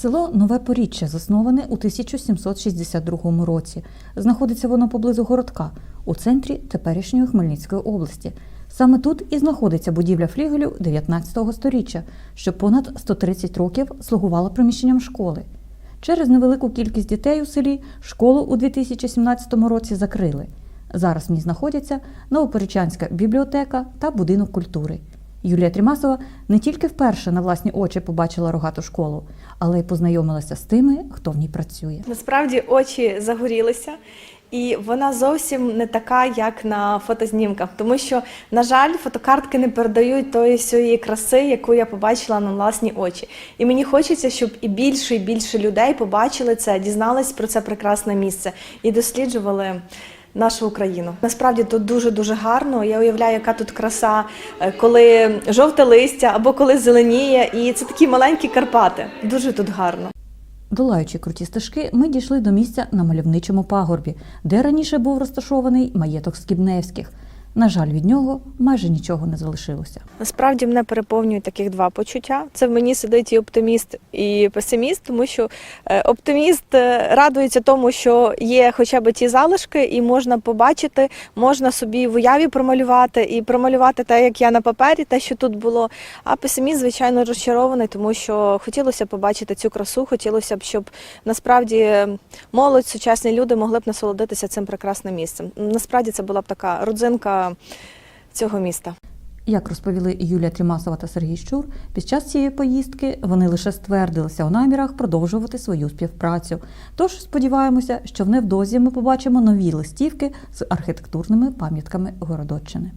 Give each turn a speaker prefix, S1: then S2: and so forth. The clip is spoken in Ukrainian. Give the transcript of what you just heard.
S1: Село Нове Поріччя засноване у 1762 році. Знаходиться воно поблизу городка у центрі теперішньої Хмельницької області. Саме тут і знаходиться будівля флігелю 19 століття, що понад 130 років слугувала приміщенням школи. Через невелику кількість дітей у селі школу у 2017 році закрили. Зараз в ній знаходяться Новоперечанська бібліотека та будинок культури. Юлія Трімасова не тільки вперше на власні очі побачила рогату школу, але й познайомилася з тими, хто в ній працює.
S2: Насправді очі загорілися, і вона зовсім не така, як на фотознімках, тому що, на жаль, фотокартки не передають тої всієї краси, яку я побачила на власні очі. І мені хочеться, щоб і більше і більше людей побачили це, дізнались про це прекрасне місце і досліджували. Нашу Україну насправді тут дуже дуже гарно. Я уявляю, яка тут краса, е, коли жовте листя або коли зеленіє, і це такі маленькі Карпати. Дуже тут гарно.
S1: Долаючи круті стежки, ми дійшли до місця на мальовничому пагорбі, де раніше був розташований маєток Скібневських. На жаль, від нього майже нічого не залишилося.
S2: Насправді мене переповнюють таких два почуття. Це в мені сидить і оптиміст, і песиміст, тому що е, оптиміст е, радується тому, що є хоча б ті залишки, і можна побачити, можна собі в уяві промалювати і промалювати те, як я на папері, те, що тут було. А песиміст, звичайно, розчарований, тому що хотілося б побачити цю красу, хотілося б, щоб насправді молодь, сучасні люди могли б насолодитися цим прекрасним місцем. Насправді це була б така родзинка цього міста.
S1: Як розповіли Юлія Трімасова та Сергій Щур, під час цієї поїздки вони лише ствердилися у намірах продовжувати свою співпрацю. Тож сподіваємося, що в невдовзі ми побачимо нові листівки з архітектурними пам'ятками Городоччини.